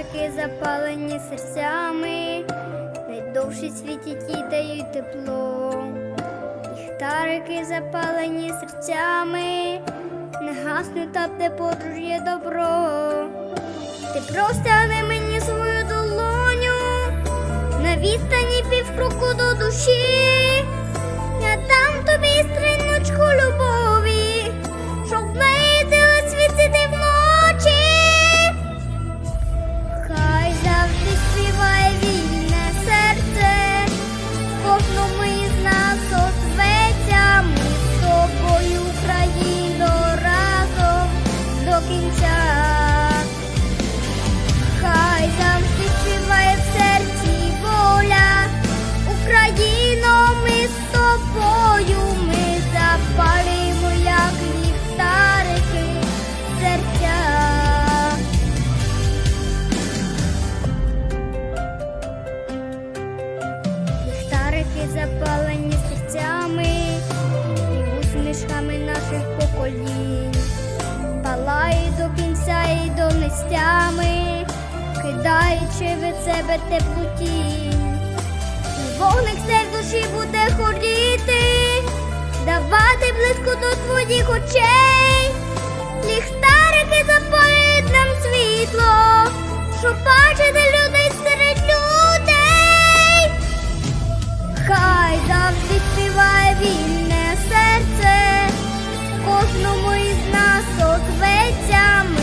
Ліхтарики запалені серцями, найдовші світять і дають тепло. Ліхтарики запалені серцями, не гаснуть та де подорож добро. Ти простягни мені свою долоню, на відстані півкроку до душі. Ліхтарики запалені серцями і усмішками наших поколінь, палають до кінця і до нестями, кидаючи від себе теплу тінь. І вогник цей душі буде хоріти, давати близько до твоїх очей. Кожному